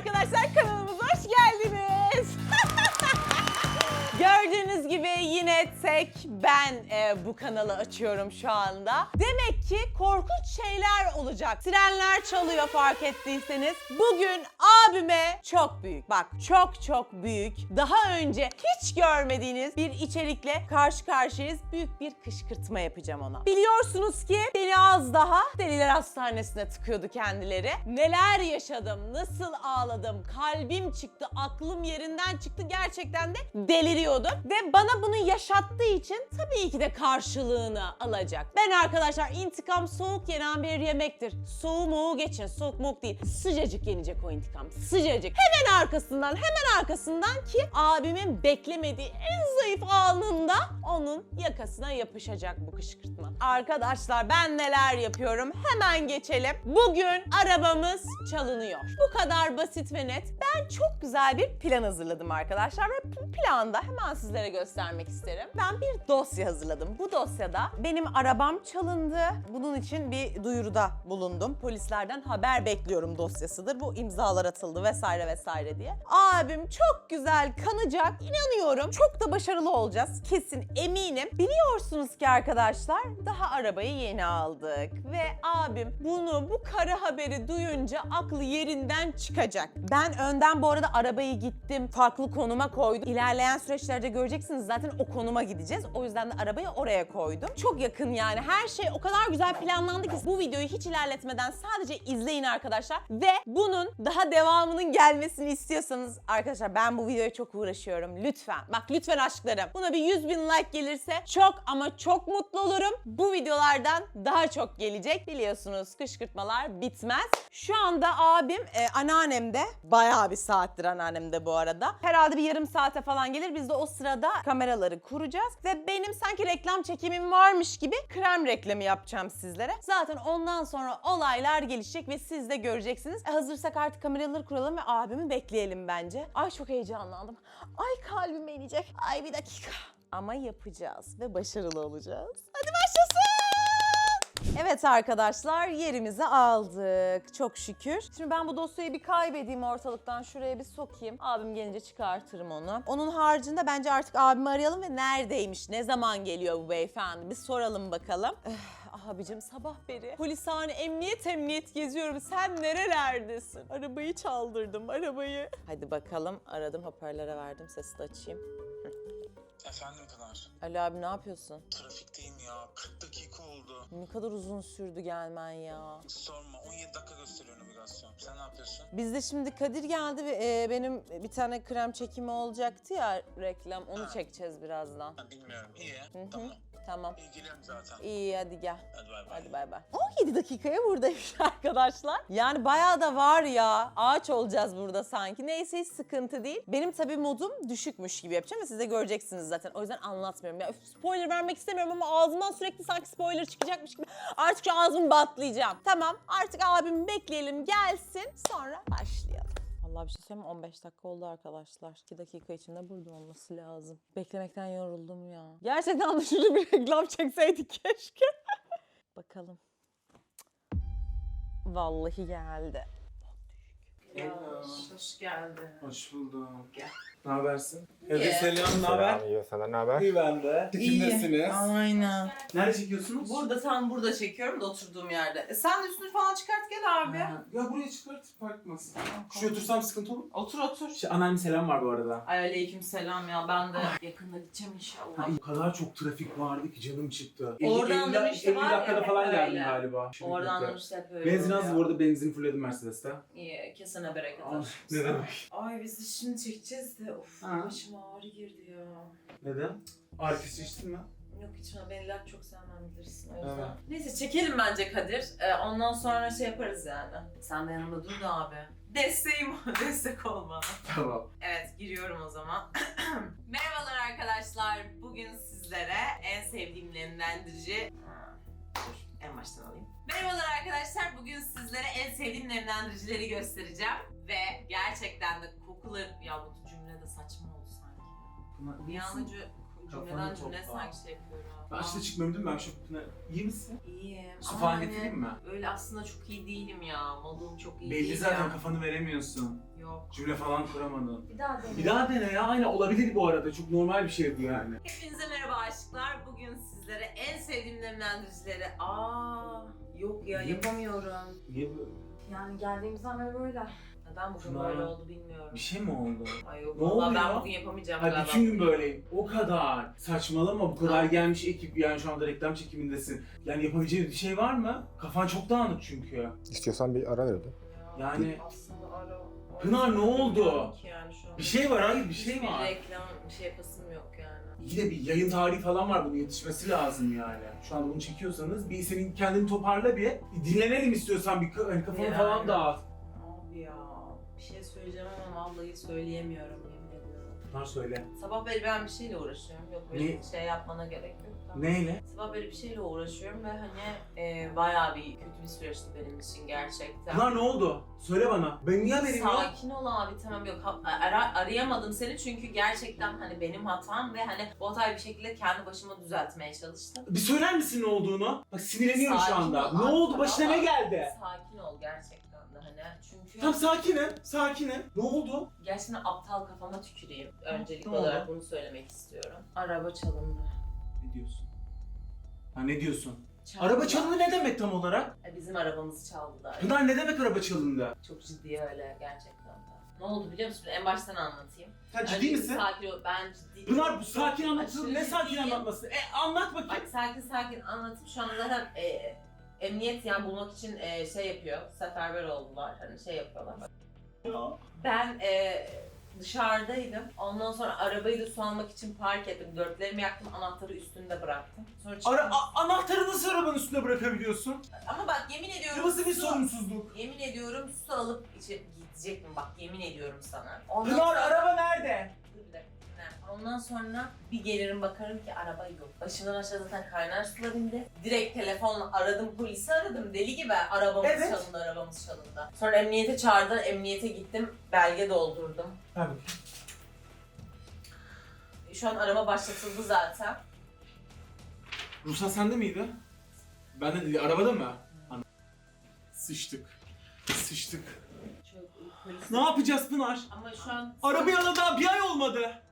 arkadaşlar kanalımıza hoş geldiniz. Gördüğünüz gibi yine tek ben e, bu kanalı açıyorum şu anda. Demek ki korkunç şeyler olacak. Sirenler çalıyor fark ettiyseniz. Bugün abime çok büyük, bak çok çok büyük, daha önce hiç görmediğiniz bir içerikle karşı karşıyayız. Büyük bir kışkırtma yapacağım ona. Biliyorsunuz ki beni az daha deliler hastanesine tıkıyordu kendileri. Neler yaşadım, nasıl ağladım, kalbim çıktı, aklım yerinden çıktı. Gerçekten de deliriyordum. Ve bana bunu yaşattığı için tabii ki de karşılığını alacak. Ben arkadaşlar intikam soğuk yenen bir yemektir. Soğuğu moğu geçin, soğuk moğuk değil. Sıcacık yenecek o intikam, sıcacık. Hemen arkasından, hemen arkasından ki abimin beklemediği en zayıf anında onun yakasına yapışacak bu kışkırtma. Arkadaşlar ben neler yapıyorum hemen geçelim. Bugün arabamız çalınıyor. Bu kadar basit ve net. Ben çok güzel bir plan hazırladım arkadaşlar ve bu planda hemen sizlere göstermek isterim. Ben bir dosya hazırladım. Bu dosyada benim arabam çalındı. Bunun için bir duyuruda bulundum. Polislerden haber bekliyorum dosyasıdır. Bu imzalar atıldı vesaire vesaire diye. Abim çok güzel kanacak. İnanıyorum. Çok da başarılı olacağız. Kesin eminim. Biliyorsunuz ki arkadaşlar daha arabayı yeni aldık. Ve abim bunu bu kara haberi duyunca aklı yerinden çıkacak. Ben önden bu arada arabayı gittim. Farklı konuma koydum. İlerleyen süreçlerde göreceksiniz zaten o konuma gideceğiz. O yüzden de arabayı oraya koydum. Çok yakın yani. Her şey o kadar güzel planlandı ki bu videoyu hiç ilerletmeden sadece izleyin arkadaşlar. Ve bunun daha devamının gelmesini istiyorsanız arkadaşlar ben bu videoya çok uğraşıyorum. Lütfen. Bak lütfen aşklarım. Buna bir 100 bin like gelirse çok ama çok mutlu olurum. Bu videolardan daha çok gelecek. Biliyorsunuz kışkırtmalar bitmez. Şu anda abim e, anneannemde. Bayağı bir saattir anneannemde bu arada. Herhalde bir yarım saate falan gelir. Biz de o sırada kameraları kuracağız. Ve benim sanki reklam çekimim varmış gibi krem reklamı yapacağım sizlere. Zaten ondan sonra olaylar gelişecek ve siz de göreceksiniz. E, hazırsak artık kameraları kuralım ve abimi bekleyelim bence. Ay çok heyecanlandım. Ay kalbim inecek. Ay bir dakika. Ama yapacağız ve başarılı olacağız. Hadi başlasın. Evet arkadaşlar yerimizi aldık çok şükür. Şimdi ben bu dosyayı bir kaybedeyim ortalıktan şuraya bir sokayım. Abim gelince çıkartırım onu. Onun haricinde bence artık abimi arayalım ve neredeymiş, ne zaman geliyor bu beyefendi bir soralım bakalım. Eh, abicim sabah beri polishane emniyet emniyet geziyorum. Sen nerelerdesin? Arabayı çaldırdım arabayı. Hadi bakalım aradım hoparlöre verdim sesi de açayım. Efendim Pınar, Ali abi ne yapıyorsun? trafikteyim ya. 40 dakika oldu. Ne kadar uzun sürdü gelmen ya. Sorma, 17 dakika gösteriyor navigasyon. Sen ne yapıyorsun? Bizde şimdi Kadir geldi ve e, benim bir tane krem çekimi olacaktı ya reklam. Onu Ha. çekeceğiz birazdan. Ha, bilmiyorum. İyi. Tamam. Tamam. İlgileniyorum zaten. İyi hadi gel. Hadi bay bay. Hadi bay bay. 17 dakikaya buradaymış arkadaşlar. Yani bayağı da var ya. Ağaç olacağız burada sanki. Neyse hiç sıkıntı değil. Benim tabii modum düşükmüş gibi yapacağım ve siz de göreceksiniz zaten. O yüzden anlatmıyorum. Ya üf, spoiler vermek istemiyorum ama ağzımdan sürekli sanki spoiler çıkacakmış gibi. Artık şu ağzımı batlayacağım. Tamam artık abimi bekleyelim gelsin. Sonra başlayalım. Vallahi bir şey söyleyeyim mi? 15 dakika oldu arkadaşlar. 2 dakika içinde burada olması lazım. Beklemekten yoruldum ya. Gerçekten şurada bir reklam çekseydik keşke. Bakalım. Vallahi geldi. Hoş geldin. Hoş buldum. Gel. Ne habersin? Evde selam, ne haber? Selam, iyi senden ne haber? İyi ben de. Çekimdesiniz. Aynen. Nerede çekiyorsunuz? Burada tam burada çekiyorum da oturduğum yerde. E sen de üstünü falan çıkart gel abi. Ya buraya çıkart, farkmaz. Şuraya otursam sıkıntı olur mu? Otur otur. Şey, anneannem selam var bu arada. Ay aleyküm selam ya ben de yakında gideceğim inşallah. Ha, o kadar çok trafik vardı ki canım çıktı. Oradan 50, da işte 50 var ya, dakikada hep falan geldim öyle. galiba. Şimdi Oradan da işte hep öyle Benzin az oluyor. bu arada benzin fullledim Mercedes'te. İyi kesene bereket olsun. ne demek? Ay biz de şimdi çekeceğiz de of Ha. başıma ağrı girdi ya. Neden? Arkası içtin mi? Yok içme ben ilaç çok sevmem bilirsin o yüzden. Evet. Neyse çekelim bence Kadir. Ee, ondan sonra şey yaparız yani. Sen de yanımda dur da abi. Desteğim destek ol bana. Tamam. Evet giriyorum o zaman. Merhabalar arkadaşlar. Bugün sizlere en sevdiğim nemlendirici... Ha, Dur en baştan alayım. Merhabalar arkadaşlar. Bugün sizlere en sevdiğim nemlendiricileri göstereceğim. Ve gerçekten de kokuları... Ya bu cümle de saçma oldu sanki. Bir an önce cümleden Kafanı cümle topla. sanki şey yapıyorum. Ben işte mi? Ben şu Pınar... İyi misin? İyiyim. Su ama falan getireyim mi? Öyle aslında çok iyi değilim ya. Modum çok iyi Belli değil zaten ya. kafanı veremiyorsun. Yo Yok. Cümle falan kuramadın. Bir daha dene. Bir daha dene ya. Aynen olabilir bu arada. Çok normal bir şey bu yani. Hepinize merhaba aşklar. Bugün sizlere en sevdiğim nemlendiricileri... Aa, yok ya Niye? yapamıyorum. Niye böyle? Yani geldiğimizden beri böyle. Neden bugün Pınar. böyle oldu bilmiyorum. Bir şey mi oldu? Ay yok Ne vallahi ben oluyor? bugün yapamayacağım Ha galiba. bütün gün böyleyim. O kadar. Saçmalama bu kadar Ha. gelmiş ekip yani şu anda reklam çekimindesin. Yani yapabileceğin bir şey var mı? Kafan çok dağınık çünkü. İstiyorsan bir ara verelim. Ya, Yani- aslında ara... Pınar, ne oldu? Ki Yani şu an. Bir şey var hayır bir şey Hiçbir var. reklam bir şey yapasım yok yani. İyi de bir yayın tarihi falan var bunun yetişmesi lazım yani. Şu anda bunu çekiyorsanız bir senin kendini toparla bir. bir dinlenelim istiyorsan bir ka- hani kafanı Yani. falan dağıt. Abi ya bir şey söyleyeceğim ama vallahi söyleyemiyorum yemin ediyorum. Pınar söyle. Sabah beri ben bir şeyle uğraşıyorum. Yok böyle Ne? bir şey yapmana gerek yok. Tamam. Neyle? Sabah beri bir şeyle uğraşıyorum ve hani e, bayağı bir kötü bir süreçti benim için gerçekten. Pınar ne oldu? Söyle bana. Ben niye haberim yok? Sakin ol abi tamam yok Ha- ara- arayamadım seni çünkü gerçekten hani benim hatam ve hani bu hatayı bir şekilde kendi başıma düzeltmeye çalıştım. Bir söyler misin ne olduğunu? Bak sinirleniyorum şu Sakin anda. ol Ne abi, oldu? Başına tamam. ne geldi? Sakin ol gerçekten çünkü Tam sakinim, sakinim. Ne oldu? gerçekten aptal kafama tüküreyim. Öncelik Ne oldu? olarak bunu söylemek istiyorum. Araba çalındı. Ne diyorsun? Ha ne diyorsun? Çaldılar. Araba çalındı ne demek tam olarak? E, Bizim arabamızı çaldılar. Pınar ne demek araba çalındı? Çok ciddi öyle gerçekten de. Ne oldu biliyor musun? En baştan anlatayım. Sen ciddi Önce bir misin? Sakin ol. Ben ciddi Pınar bu sakin anlatılır. Aşırı Ne sakin ciddiyim. anlatması? E anlat bakayım. Bak sakin sakin anlatıp şu anda zaten e, emniyet yani bulmak için e, şey yapıyor. Seferber oldular. Hani şey yapıyorlar. Ya. Ben e, dışarıdaydım. Ondan sonra arabayı da su almak için park ettim. Dörtlerimi yaktım. Anahtarı üstünde bıraktım. Sonra çıktım. Ara, a- anahtarı nasıl arabanın üstüne bırakabiliyorsun? Ama bak yemin ediyorum. Bu nasıl bir su- sorumsuzluk? Yemin ediyorum su alıp içe gidecektim bak yemin ediyorum sana. Ondan Pınar sonra- araba nerede? Ondan sonra bir gelirim bakarım ki araba yok. Başımdan aşağı zaten kaynar sular indi. Direkt telefonla aradım polisi aradım. Deli gibi arabamız Evet. çalındı arabamız çalındı. Sonra emniyete çağırdılar. Emniyete gittim. Belge doldurdum. Bakayım. Şu an arama başlatıldı zaten. Ruhsat sende miydi? Ben de dedi, arabada mı? Ana. Sıçtık. Sıçtık. Çok polis. Ne yapacağız Pınar? Ama şu an... Arabayı alalı daha bir ay olmadı.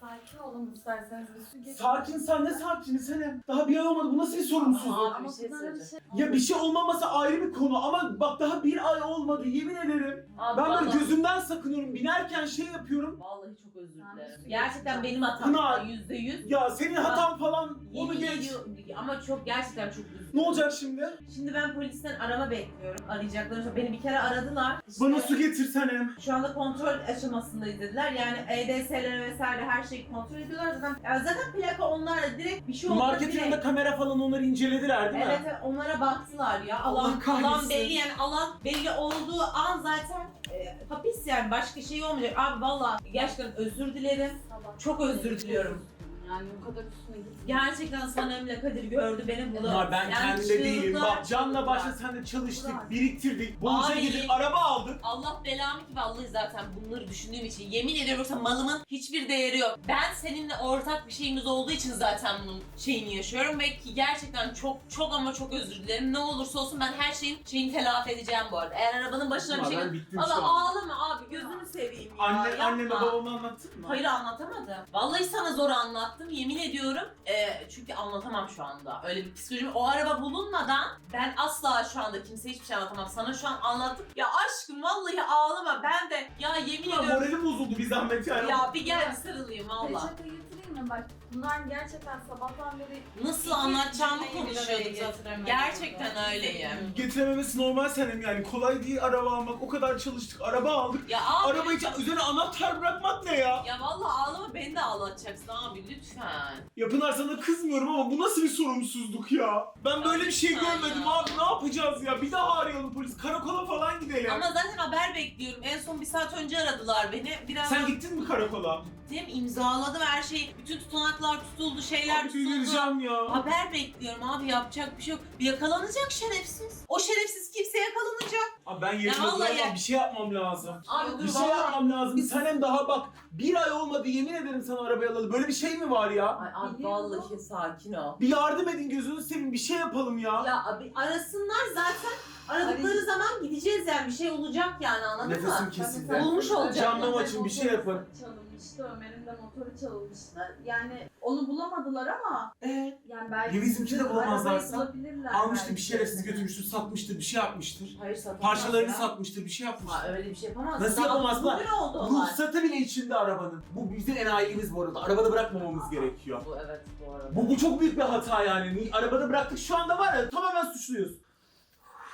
Sakin olun isterseniz bir su getirin. Sakin sen ne sakini senin? Daha bir ay olmadı bu nasıl bir sorumsuzluk? Ama bir şey söyleyeceğim. şey Ya bir şey olmaması ayrı bir konu ama bak daha bir ay olmadı yemin ederim. Abi, Ben böyle vallahi- gözümden sakınıyorum binerken şey yapıyorum. Vallahi çok özür dilerim. Gerçekten benim hatam. Pınar. Yüzde yüz. Ya senin hatan falan onu Yemin geç. ediyorum ama çok gerçekten çok üzüldüm. Ne olacak şimdi? Şimdi ben polisten arama bekliyorum. Arayacaklarını sonra beni bir kere aradılar. İşte Bana su getirsenem. Şu anda kontrol aşamasındayız dediler. Yani EDS'leri vesaire her şeyi kontrol ediyorlar zaten. Ya zaten plaka onlarla direkt bir şey oldu. Direkt- yanında kamera falan onları incelediler değil mi? Evet evet onlara baktılar ya. Allah Alan, kahretsin. alan belli yani alan belli olduğu an zaten e, hapis yani başka şey olmayacak. Abi valla gerçekten özür dilerim. Çok özür diliyorum. Yani bu kadar üstüne gitmeyin. Gerçekten Sanem'le Kadir gördü beni burada. Pınar ben Yani kendimde değilim. çığlıklar Bak canla çığlıklar. başla sen de çalıştık, Pınar. biriktirdik. Abi. gidip araba aldık. Allah belamı ki vallahi zaten bunları düşündüğüm için yemin ediyorum yoksa malımın hiçbir değeri yok. Ben seninle ortak bir şeyimiz olduğu için zaten bunun şeyini yaşıyorum ve ki gerçekten çok çok ama çok özür dilerim. Ne olursa olsun ben her şeyin şeyini telafi edeceğim bu arada. Eğer arabanın başına bir şey ben bittim şu Allah an. ağlama abi gözünü seveyim ya. Anne, yapma. anneme babama anlattın mı? Hayır anlatamadım. Vallahi sana zor anlattım yemin ediyorum. Ee, çünkü anlatamam şu anda. Öyle bir psikolojim. O araba bulunmadan ben asla şu anda kimseye hiçbir şey anlatamam. Sana şu an anlattım. Ya aşkım vallahi ağlama ben de ya yemin ediyorum. moralim bozuldu bir zahmet yani. Ya bir gel bir sarılayım valla. Reçete mi? Bak bunlar gerçekten sabahtan beri... Nasıl anlatacağımı konuşuyorduk zaten. Gerçekten öyleyim. Getirememesi normal senin yani. Kolay değil araba almak. O kadar çalıştık. Araba aldık. Ya abi. Araba için üzerine anahtar bırakmak ne ya? Ya vallahi ağlama beni de ağlatacaksın abi lütfen. Ya Pınar sana kızmıyorum ama bu nasıl bir sorumsuzluk ya? Ben böyle bir şey Lütfen görmedim ya. abi ne yapacağız ya? Bir daha arayalım polis. Karakola falan gidelim. Ama zaten haber bekliyorum. En son bir saat önce aradılar beni. Biraz Sen gittin mi karakola? gittim, imzaladım her şey. Bütün tutanaklar tutuldu, şeyler Abi tutuldu. delireceğim ya. Haber bekliyorum abi yapacak bir şey yok. Yakalanacak şerefsiz. O şerefsiz kimse yakalanacak. Abi ben Ya vallahi duramam. ya. Bir şey yapmam lazım. Abi Bir dur şey vallahi. yapmam lazım. Sanem daha bak bir ay olmadı yemin ederim sana arabayı alalı. Böyle bir şey mi var ya? Ay abi vallahi sakin ol. Bir yardım edin gözünü seveyim bir şey yapalım ya. Ya abi arasınlar zaten. Aradıkları zaman gideceğiz yani bir şey olacak yani anladın Nefesim mı? kesildi. Bulmuş olacak. Camdan açın, bir şey yapın. Çalınmıştı, Ömer'in de motoru çalınmıştı. Yani onu bulamadılar ama Evet. yani belki Ya bizimki de bulamazlarsa bulabilirler Almıştır belki. bir şerefsiz götürmüştür, satmıştır, bir şey yapmıştır. Hayır satılmaz Parçalarını ya. satmıştır, bir şey yapmıştır. Ha, öyle bir şey yapamaz. Nasıl yapamazlar? Bugün oldu olay. Ruhsatı bile içinde arabanın. Bu bizim enayiliğimiz bu arada. Arabada bırakmamamız gerekiyor. Bu evet bu arada. Bu, bu çok büyük bir hata yani. Ni- Arabada bıraktık şu anda var ya tamamen suçluyuz.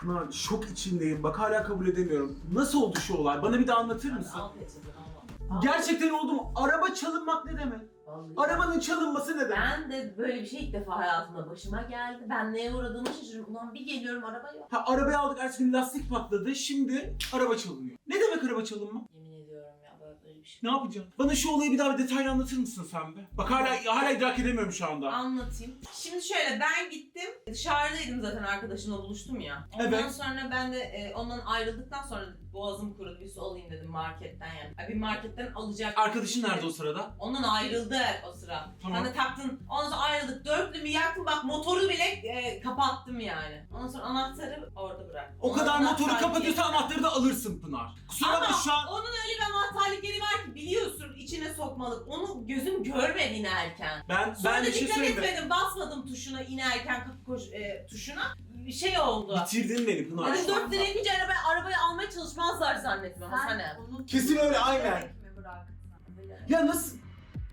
Şuna şok içindeyim. Bak hala kabul edemiyorum. Nasıl oldu şu olay? Bana bir de anlatır mısın? Gerçekten oldu mu? Araba çalınmak ne demek? Vallahi. Arabanın çalınması ne demek? Ben de böyle bir şey ilk defa hayatımda başıma geldi. Ben neye uğradığımı şaşırdım. Ulan bir geliyorum araba yok. Ha arabayı aldık ertesi gün lastik patladı. Şimdi araba çalınıyor. Ne demek araba çalınma? Şey. Ne yapacağım? Bana şu olayı bir daha bir detaylı anlatır mısın sen be? Bak hala hala idrak edemiyorum şu anda. Anlatayım. Şimdi şöyle ben gittim. Dışarıdaydım zaten arkadaşımla buluştum ya. Ondan Evet. sonra ben de e, ondan ayrıldıktan sonra boğazım kurudu bir su alayım dedim marketten yani. Ay, Bir marketten alacak. Arkadaşın nerede o sırada? Ondan ayrıldık o sıra. Tamam. Sen de taktın. Ondan sonra ayrıldık. Dörtlümü yaktım. Bak motoru bile e, kapattım yani. Ondan sonra anahtarı orada bıraktım. O kadar motoru sonra kapatıyorsa fark anahtarı da alırsın Pınar. Kusura bakma Ama şu an. onun öyle bir anahtarlık yeri var ki biliyorsun içine sokmalık. Onu gözüm görmedi inerken. Ben Sonra ben da bir şey dikkat söyleyeyim mi? etmedim. Basmadım tuşuna inerken kapı koş, e, tuşuna. Bir şey oldu. Bitirdin beni Pınar. Dedim 4 liraya gidince arabayı, arabayı almaya çalışmazlar zannettim ama onu Kesin öyle, aynen. Ya nasıl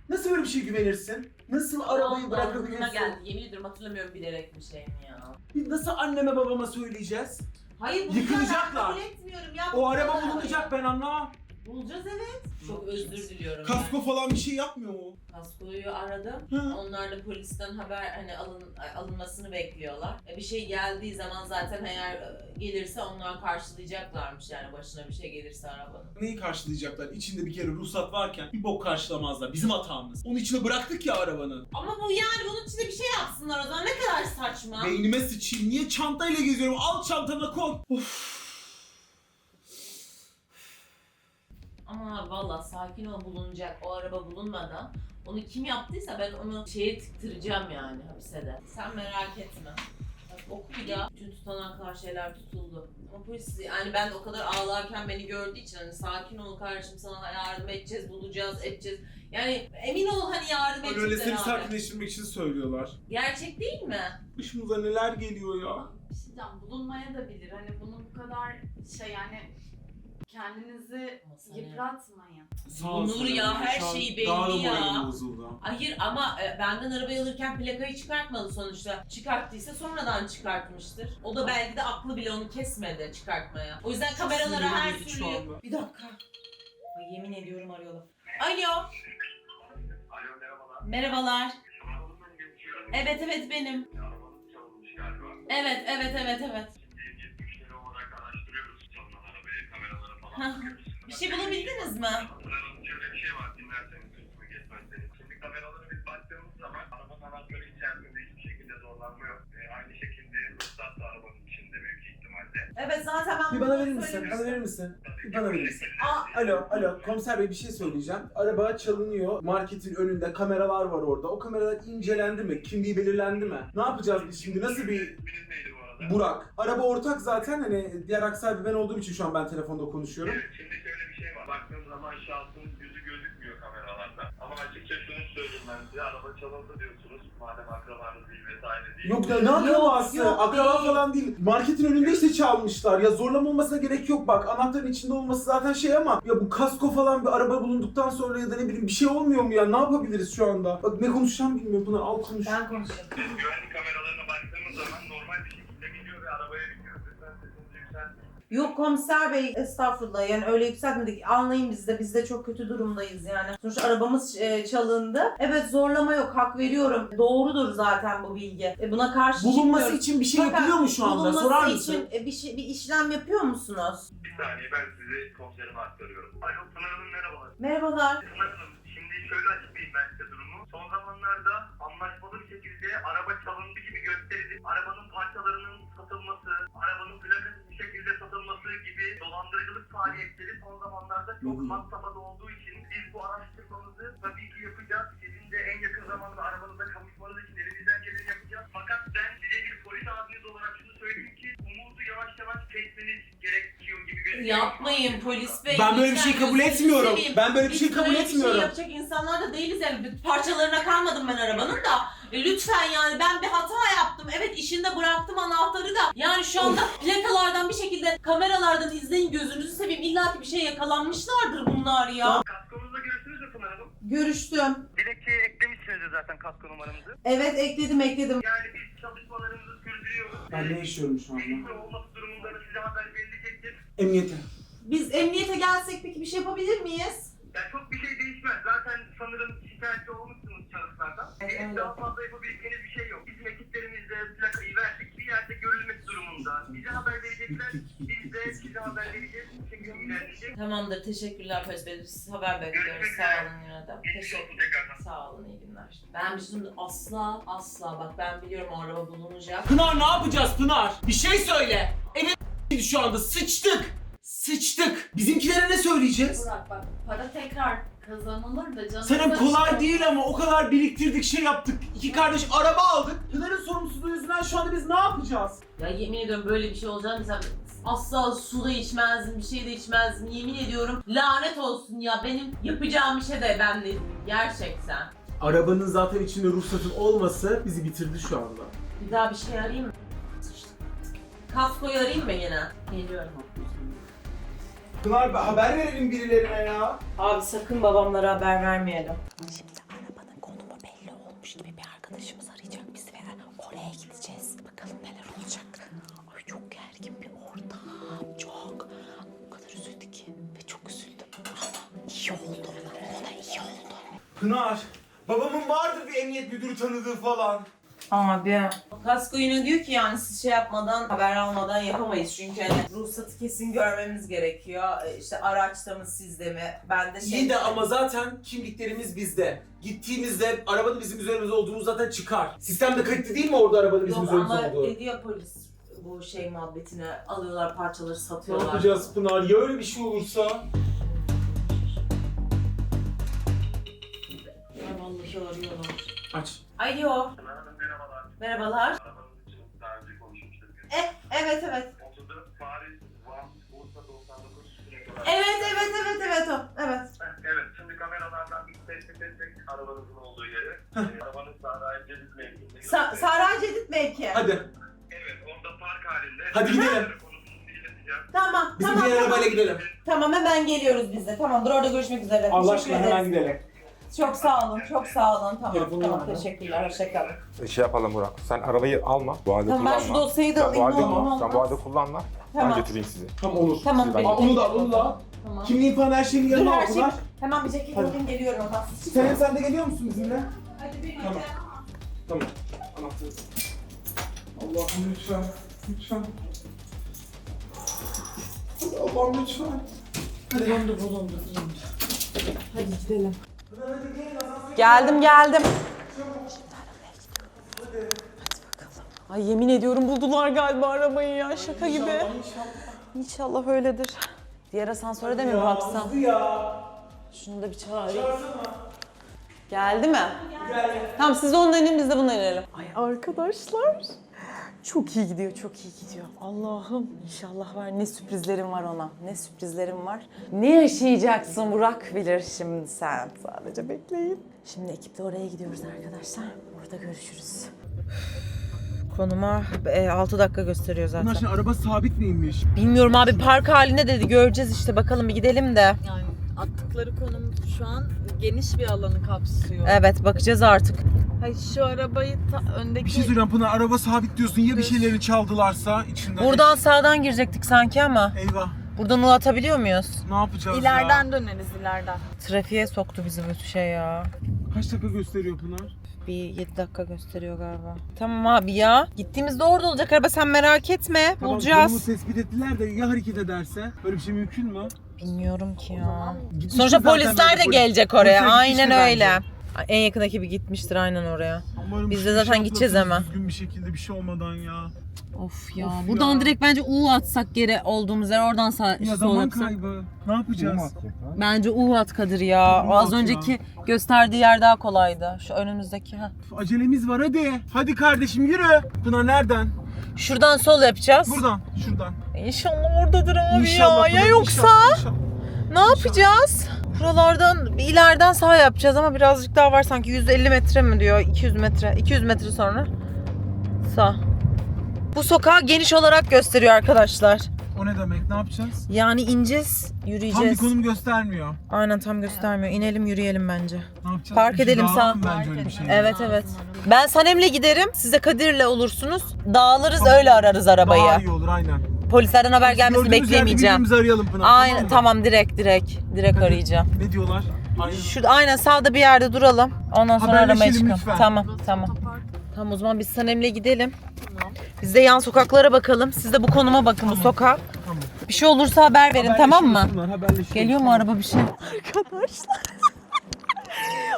nasıl böyle bir şey güvenirsin? Nasıl arabayı Allah'ım bırakabilirsin? aklıma geldi. Yemin ediyorum hatırlamıyorum bilerek bir şey mi ya. Biz nasıl anneme babama söyleyeceğiz? Hayır Yıkılacaklar. Ben kabul etmiyorum ya. O araba bulunacak ben anlamam. Bulacağız evet. Çok özür diliyorum. Kasko falan bir şey yapmıyor mu? Kaskoyu aradım. Hı. Onlar da polisten haber hani alın alınmasını bekliyorlar. E, bir şey geldiği zaman zaten eğer e, gelirse onlar karşılayacaklarmış yani başına bir şey gelirse arabanın. Neyi karşılayacaklar? İçinde bir kere ruhsat varken bir bok karşılamazlar. Bizim hatamız. Onun içine bıraktık ya arabanın. Ama bu yani bunun içinde bir şey yapsınlar o zaman ne kadar saçma. Beynime sıçayım. Niye çantayla geziyorum? Al çantana koy. Of. Ama valla sakin ol bulunacak o araba bulunmadan. Onu kim yaptıysa ben onu şeye tıktıracağım yani hapise de. Sen merak etme. Bak, Oku bir daha. Bütün tutanaklar şeyler tutuldu. Ama polis yani ben de o kadar ağlarken beni gördüğü için hani sakin ol kardeşim sana yardım edeceğiz, bulacağız, edeceğiz. Yani emin ol hani yardım edeceğiz öyle seni sakinleştirmek için söylüyorlar. Gerçek değil mi? Başımıza neler geliyor ya. Bir şey diyeceğim, bulunmaya da bilir. Hani bunu bu kadar şey yani kendinizi yıpratmayın. Sağ ol Nur sana. ya, her Şu an şeyi belli daha da ya. moralim bozuldu. Hayır ama e, benden arabayı alırken plakayı çıkartmadı sonuçta. Çıkarttıysa sonradan çıkartmıştır. O da belki de aklı bile onu kesmedi çıkartmaya. O yüzden kameralara her şu türlü... anda. Bir dakika. Ay yemin ediyorum arıyorlar. Alo. Alo merhabalar. Merhabalar. Evet evet benim. Arabanız çalınmış galiba. Evet evet evet evet. Bir şey bulabildiniz mi? Buranın şöyle bir şey var dinlerseniz üstüme geçmezseniz. Şimdi kameralara biz baktığımız zaman arabanın anahtarı içerisinde hiçbir şekilde zorlanma yok. Ee, aynı şekilde ruhsat da arabanın içinde büyük ihtimalle. Evet zaten ben Bir bunu bana verir misin? söylemiştim. Bana verir misin? Bir bana verir misin? Aa, Alo, alo. Komiser bey bir şey söyleyeceğim. Araba çalınıyor. Marketin önünde kameralar var orada. O kameralar incelendi mi? Kimliği belirlendi mi? Ne yapacağız biz şimdi? Nasıl bir İsminiz neydi bu Burak? Araba ortak zaten hani diğer hak sahibi ben olduğum için şu an ben telefonda konuşuyorum. Evet, şimdi şöyle bir şey var. Baktığım zaman şahsın yüzü gözükmüyor kameralarda. Ama açıkça şunu söyleyeyim ben size. Araba çalındı diyorsunuz. Madem akrabanız değil vesaire değil. Yok ya ne akrabası? yok, Akraba değil. falan değil. Marketin önünde işte çalmışlar. Ya zorlama olmasına gerek yok bak. Anahtarın içinde olması zaten şey ama ya bu kasko falan bir araba bulunduktan sonra ya da ne bileyim bir şey olmuyor mu ya? Ne yapabiliriz şu anda? Bak ne konuşacağım bilmiyorum Pınar. Al konuş. Ben konuşayım. Biz güvenlik kameralarına Yok komiser bey estağfurullah yani öyle yükseltmedik. Anlayın biz de biz de çok kötü durumdayız yani. Sonuçta arabamız e, çalındı. Evet zorlama yok hak veriyorum. Doğrudur zaten bu bilgi. E, buna karşı Bulunması çıkmıyorum. için bir şey Fakat yapılıyor mu şu anda? bulunması Sorar mısın? için e, bir, şey, bir işlem yapıyor musunuz? Bir saniye ben sizi komiserime aktarıyorum. Alo Pınar Hanım merhabalar. Merhabalar. Pınar Hanım şimdi şöyle açıklayayım ben size durumu. Son zamanlarda anlaşmalı bir şekilde araba çalındı gibi gösterilip arabanın parçalarının satılması, arabanın plakası şekilde satılması gibi dolandırıcılık faaliyetleri son zamanlarda çok safhada olduğu için biz bu araştırmamızı tabii ki yapacağız. Sizin de en yakın zamanda arabanıza kavuşmanız için elimizden geleni yapacağız. Fakat ben size bir polis abiniz olarak şunu söyleyeyim ki umudu yavaş yavaş Yapmayın polis bey. Ben böyle bir şey kabul etmiyorum. Ben böyle bir Biz şey kabul böyle bir etmiyorum. şey yapacak insanlar da değiliz yani. Parçalarına kalmadım ben arabanın da. E, lütfen yani ben bir hata yaptım. Evet işinde bıraktım anahtarı da. Yani şu anda plakalardan bir şekilde kameralardan izleyin gözünüzü seveyim. İlla ki bir şey yakalanmışlardır bunlar ya. Kaskonuzla görüştünüz mü Pınar Hanım? Görüştüm. Dilekçeye eklemişsinizdir zaten kasko numaramızı. Evet ekledim ekledim. Yani biz çalışmalarımızı sürdürüyoruz. Ben ne yaşıyorum şu anda? Gelişme olması durumunda da size haber verilecektir. Emniyete. Biz emniyete gelsek peki bir şey yapabilir miyiz? Yani çok bir şey değişmez. Zaten sanırım şikayetçi olmuşsunuz şahıslardan. Evet, daha fazla yapabileceğiniz bir şey yok. Bizim ekiplerimizle plakayı verdik. Bir yerde görülmesi durumunda. Bize haber verecekler. Biz de size haber vereceğiz. Şekilde ilerleyecek. Tamamdır teşekkürler polis bey. Siz haber bekliyoruz. Görüşmek Sağ olun yine de. Geçmiş olsun Teşekkür tekrardan. Sağ olun iyi günler. Ben şimdi asla asla bak ben biliyorum o araba bulunacak. Pınar ne yapacağız Pınar? Bir şey söyle. Evet şu anda sıçtık. Sıçtık. Bizimkilere ne söyleyeceğiz? Burak bak para tekrar kazanılır da canım. Senin kolay değil ama o kadar biriktirdik şey yaptık. İki kardeş araba aldık. Pınar'ın sorumsuzluğu yüzünden şu anda biz ne yapacağız? Ya yemin ediyorum böyle bir şey olacağını sen asla su da içmezdim, bir şey de içmezdim. Yemin ediyorum lanet olsun ya benim yapacağım işe de ben de gerçekten. Arabanın zaten içinde ruhsatın olması bizi bitirdi şu anda. Bir daha bir şey arayayım mı? Kaskoyu arayayım mı yine? Geliyorum. Pınar haber verelim birilerine ya. Abi sakın babamlara haber vermeyelim. Şimdi arabanın konumu belli olmuş gibi bir arkadaşımız arayacak bizi ve oraya gideceğiz. Bakalım neler olacak. Ay çok gergin bir ortam. Çok. O kadar üzüldü ki ve çok üzüldüm. Ama iyi oldu ona. Ona iyi oldu. Pınar, babamın vardır bir emniyet müdürü tanıdığı falan. Abi. Kasko yine diyor ki yani siz şey yapmadan, haber almadan yapamayız. Çünkü hani ruhsatı kesin görmemiz gerekiyor. E, İşte araçta mı sizde mi? Ben de şey... İyi de ama zaten kimliklerimiz bizde. Gittiğimizde arabanın bizim üzerimizde olduğumuz zaten çıkar. Sistemde kayıtlı değil mi orada arabanın bizim Yok üzerimizde ama olduğu? dedi ya polis bu şey muhabbetine alıyorlar parçaları Ne satıyorlar. yapacağız Pınar? Ya öyle bir şey olursa? Ay vallahi arıyorlar. Aç. Alo. Merhabalar. Merhabalar. Arabanız için daha önce konuşmuştuk. E, evet evet. 34 Paris, Van, Bursa 99 plakalar. Evet evet evet evet o. Evet. Evet, şimdi kameralardan bir tespit etsek arabanızın olduğu yeri. Ee, Arabanız Sahra Cediz mevkinde. Sa Sahra Cedid mevki. Hadi. Evet, orada park halinde. Hadi gidelim. Konusunu ileteceğim. Tamam Bizim tamam diğer tamam. arabayla gidelim. Tamam hemen geliyoruz biz de. Tamamdır orada görüşmek üzere. Allah Teşekkür aşkına ederiz. hemen gidelim. Çok sağ olun, çok sağ olun. Tamam, Telefonu tamam. Teşekkürler, hoşçakalın. Şey yapalım Burak. Sen arabayı alma. Bu halde Tamam ben kullanma. şu dosyayı da Sen bu alayım. halde, ne olur ne sen bu halde olmaz. kullanma. Ben Tamam. götüreyim sizi. Tamam olur. Tamam, ben peki. Aa, onu da onu da. Tamam. Kimliğin falan her şeyin Dur yanına her şey. aldılar. Hemen bir ceket Hadi. alayım geliyorum hemen. Senem sen de geliyor musun bizimle? Hadi bir Tamam. Tamam. Anahtarı. Allah'ım lütfen. Lütfen. Allah'ım lütfen. Hadi. Bulundu bulundu. Hadi gidelim. Geldim geldim. Hadi. Ay yemin ediyorum buldular galiba arabayı ya şaka gibi. İnşallah, öyledir. Diğer asansöre de mi Ya, baksam? Ya. Şunu da bir çağırayım. Geldi mi? Gel. Tamam siz de ondan inin biz de bundan inelim. Ay arkadaşlar. Çok iyi gidiyor, çok iyi gidiyor. Allah'ım inşallah var. Ne sürprizlerim var ona. Ne sürprizlerim var. Ne yaşayacaksın Burak bilir şimdi sen. Sadece bekleyin. Şimdi ekiple oraya gidiyoruz arkadaşlar. Orada görüşürüz. Konuma 6 dakika gösteriyor zaten. Bunlar şimdi araba sabit miymiş? Bilmiyorum abi park halinde dedi. Göreceğiz işte bakalım bir gidelim de. Yani attıkları konum şu an geniş bir alanı kapsıyor. Evet bakacağız artık. Hayır şu arabayı ta- öndeki Bir şey söyleyeceğim Pınar araba sabit diyorsun ya bir şeyleri çaldılarsa içinden. Buradan sağdan girecektik sanki ama. Eyvah Buradan ulatabiliyor muyuz? ne yapacağız ileriden ya? döneriz ileriden. Trafiğe soktu bizi bu şey ya. Kaç dakika gösteriyor Pınar? Bir 7 dakika gösteriyor galiba. Tamam abi ya. Gittiğimizde orada olacak araba sen merak etme. Tamam, Bulacağız. konumu tespit ettiler de ya hareket ederse? Böyle bir şey mümkün mü? Bilmiyorum ki ya. Gitmiştir Sonuçta zaten polisler de gelecek oraya. polisler Aynen gitmiştir öyle. bence. En yakın ekibi gitmiştir aynen oraya. Umarım Biz de zaten işi gideceğiz atlatırız hemen. Düzgün bir şekilde bir şey olmadan ya. Of ya. Of Buradan ya. direkt bence U atsak geri olduğumuz yer oradan sağ Ya sol zaman yapsak. kaybı. Ne yapacağız? Bence U at Kadir ya. U Az at önceki gösterdiği yer daha kolaydı. Şu önümüzdeki. ha. Acelemiz var hadi. Hadi kardeşim yürü. Pınar nereden? Şuradan sol yapacağız. Buradan, şuradan. İnşallah oradadır abi İnşallah ya. Ya buradan, yoksa inşallah, inşallah. ne yapacağız? Buralardan ileriden sağ yapacağız ama birazcık daha var sanki 150 metre mi diyor? 200 metre. 200 metre sonra sağ. Bu sokağı geniş olarak gösteriyor arkadaşlar. O ne demek? Ne yapacağız? Yani ineceğiz, Tam bir yürüyeceğiz. konum göstermiyor. Aynen tam göstermiyor. İnelim yürüyelim bence. Ne yapacağız? Park Bir edelim dağılalım sağ. Bence öyle bir şey. Evet evet. Ben Sanem'le giderim. Siz de Kadir'le olursunuz. Dağılırız öyle ararız Daha arabayı. iyi olur aynen. Polislerden haber gelmesini Gördüğümüz yerde bekleyemeyeceğim. birbirimizi arayalım Pınar. Aynen tamam direkt direkt direkt Hadi. arayacağım. Ne diyorlar? Aynen. Şurada aynen sağda bir yerde duralım. Ondan sonra aramaya Haberleşelim çıkalım. lütfen. Tamam tamam. Tamam o zaman biz Sanem'le gidelim. Biz de yan sokaklara bakalım. Siz de bu konuma bakın bu sokağa. Bir şey olursa haber verin tamam mı? Geliyor mu araba bir şey? Arkadaşlar.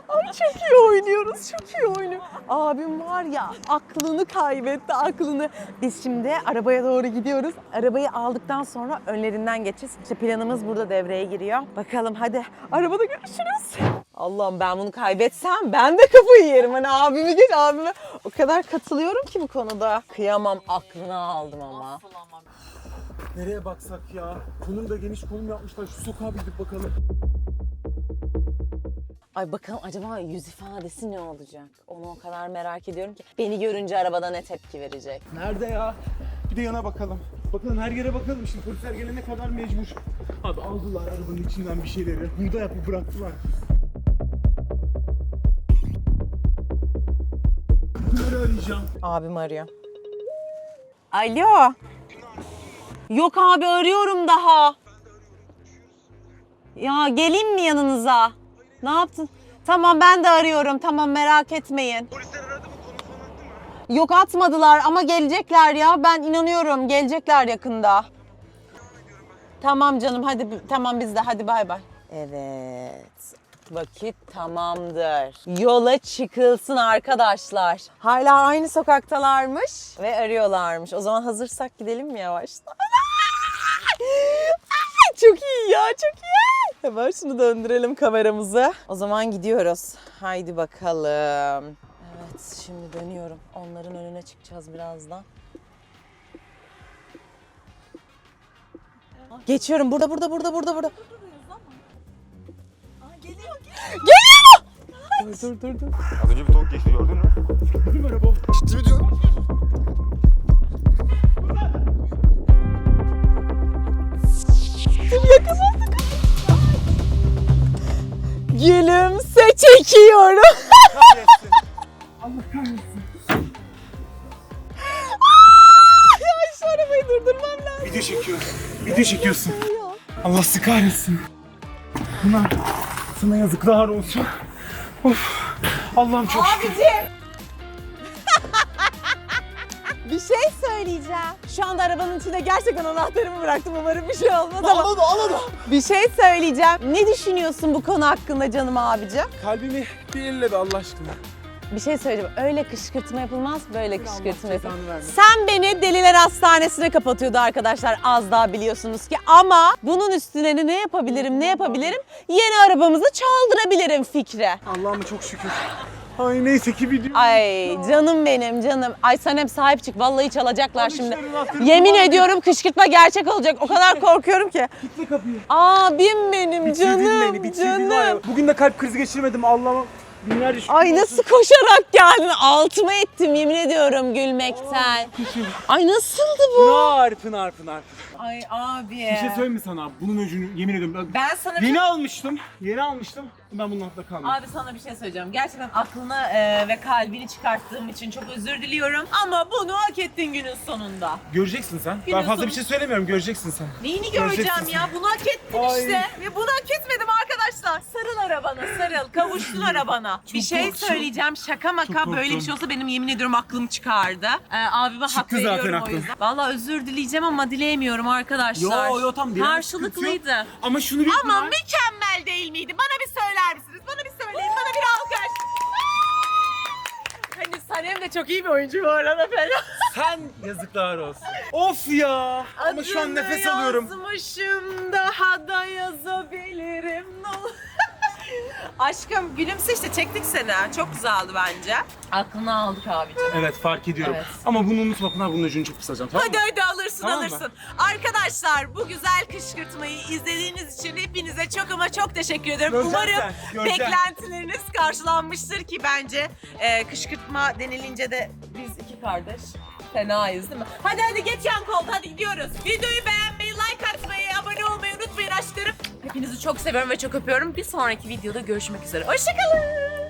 Ay çok iyi oynuyoruz, çok iyi oynuyor. Abim var ya aklını kaybetti, aklını. Biz şimdi arabaya doğru gidiyoruz. Arabayı aldıktan sonra önlerinden geçeceğiz. İşte planımız burada devreye giriyor. Bakalım hadi arabada görüşürüz. Allah'ım ben bunu kaybetsem ben de kafayı yerim. Hani abimi geç abime. O kadar katılıyorum ki bu konuda. Kıyamam aklını aldım ama. Nereye baksak ya? Konum da geniş konum yapmışlar. Şu sokağa bir gidip bakalım. Ay bakalım acaba yüz ifadesi ne olacak? Onu o kadar merak ediyorum ki. Beni görünce arabada ne tepki verecek? Nerede ya? Bir de yana bakalım. Bakalım her yere bakalım. Şimdi polisler gelene kadar mecbur. Abi aldılar arabanın içinden bir şeyleri. Burada yapıp bıraktılar. Bunları arayacağım. Abim arıyor. Alo. Yok abi arıyorum daha. Ya geleyim mi yanınıza? Ne yaptın? Tamam ben de arıyorum. Tamam merak etmeyin. Polisler aradı mı? Konu falan attı mı? Yok atmadılar ama gelecekler ya. Ben inanıyorum. Gelecekler yakında. Tamam canım hadi tamam biz de hadi bay bay. Evet. Vakit tamamdır. Yola çıkılsın arkadaşlar. Hala aynı sokaktalarmış ve arıyorlarmış. O zaman hazırsak gidelim mi yavaştan? Çok iyi ya çok iyi. Hemen şunu döndürelim kameramızı. O zaman gidiyoruz. Haydi bakalım. Evet şimdi dönüyorum. Onların önüne çıkacağız birazdan. Geçiyorum burada burada burada burada burada. Geliyor geliyor. Dur dur dur dur. Az önce bir tavuk geçti gördün mü? Ciddi mi diyorsun? Gülümse çekiyorum. Kahretsin. Allah kahretsin. ya şu arabayı durdurmam lazım. Video çekiyorsun. Video çekiyorsun. Allah sizi kahretsin. Bunlar sana yazıklar olsun. Of. Allah'ım çok şükür. Abicim. Söyleyeceğim. Şu anda arabanın içinde gerçekten anahtarımı bıraktım. Umarım bir şey olmaz ama. Al onu, al Bir şey söyleyeceğim. Ne düşünüyorsun bu konu hakkında canım abicim? Kalbimi bir elle be Allah aşkına. Bir şey söyleyeceğim. Öyle kışkırtma yapılmaz, böyle kışkırtma Allah yapılmaz. cezanı vermesin. Sen beni deliler hastanesine kapatıyordu arkadaşlar az daha biliyorsunuz ki. Ama bunun üstüne ne yapabilirim, ne yapabilirim? Yeni arabamızı çaldırabilirim fikri. Allah'ıma çok şükür. Ay neyse ki video. Ay canım benim canım. Ay sen hep sahip çık. Vallahi çalacaklar şimdi. Yemin ediyorum kışkırtma gerçek olacak. O kadar korkuyorum ki. Kitle kapıyı. Abim benim Bitirdin canım beni, bitirdin var ya. canım. Bugün de kalp krizi geçirmedim Allah'ım. Binlerce şükür Ay olsun. nasıl koşarak geldin. Altıma ettim yemin ediyorum gülmekten. Ay nasıldı bu? Pınar, Pınar, Pınar. Ay abi. Bir şey söyleyeyim mi sana? Bunun öcünü yemin ediyorum. Ben Ben sana Yeni almıştım. Yeni almıştım. Ben bunun altında kalmadım. Abi sana bir şey söyleyeceğim. Gerçekten aklını e, ve kalbini çıkarttığım için çok özür diliyorum. Ama bunu hak ettin günün sonunda. Göreceksin sen. Günün ben fazla sonu- bir şey söylemiyorum. Göreceksin sen. Neyini Göreceksin göreceğim sen. ya? Bunu hak ettin Ay. işte. Ve bunu hak etmedim arkadaşlar. Sarıl arabana, sarıl. Kavuştun arabana. bir şey korktum. söyleyeceğim. Şaka maka korktum. böyle bir şey olsa benim yemin ediyorum aklım çıkardı. Ee, abime hak Çıktı zaten veriyorum o aklım. yüzden. Valla özür dileyeceğim ama dileyemiyorum arkadaşlar. Yo, yo, tam dilerim. Karşılıklıydı. Ama şunu bil Ama mükemmel değil miydi? Bana bir söyler misiniz? Bana bir söyleyin. Bana bir alkış. Hani Sanem de çok iyi bir oyuncu bu arada falan. Sen yazıklar olsun. Of ya. Ama şu an Adını nefes alıyorum. Yazmışım daha da yazabilirim. ne olur. Aşkım gülümse işte çektik seni. Çok güzeldi bence. Aklını aldık abicim. Evet fark ediyorum. Evet. Ama bunu unutma Pınar bunun ucunu çok kısacağım tamam Hadi mı? hadi alırsın Tamam mı? alırsın. Arkadaşlar bu güzel kışkırtmayı izlediğiniz için hepinize çok ama çok teşekkür ederim. Göreceksin Umarım sen, beklentileriniz karşılanmıştır ki bence e, kışkırtma denilince de biz iki kardeş fenayız değil mi? Hadi hadi geç yan kolda hadi gidiyoruz. Videoyu beğenmeyi, like atmayı, abone unutmayın aşklarım. Hepinizi çok seviyorum ve çok öpüyorum. Bir sonraki videoda görüşmek üzere. Hoşçakalın.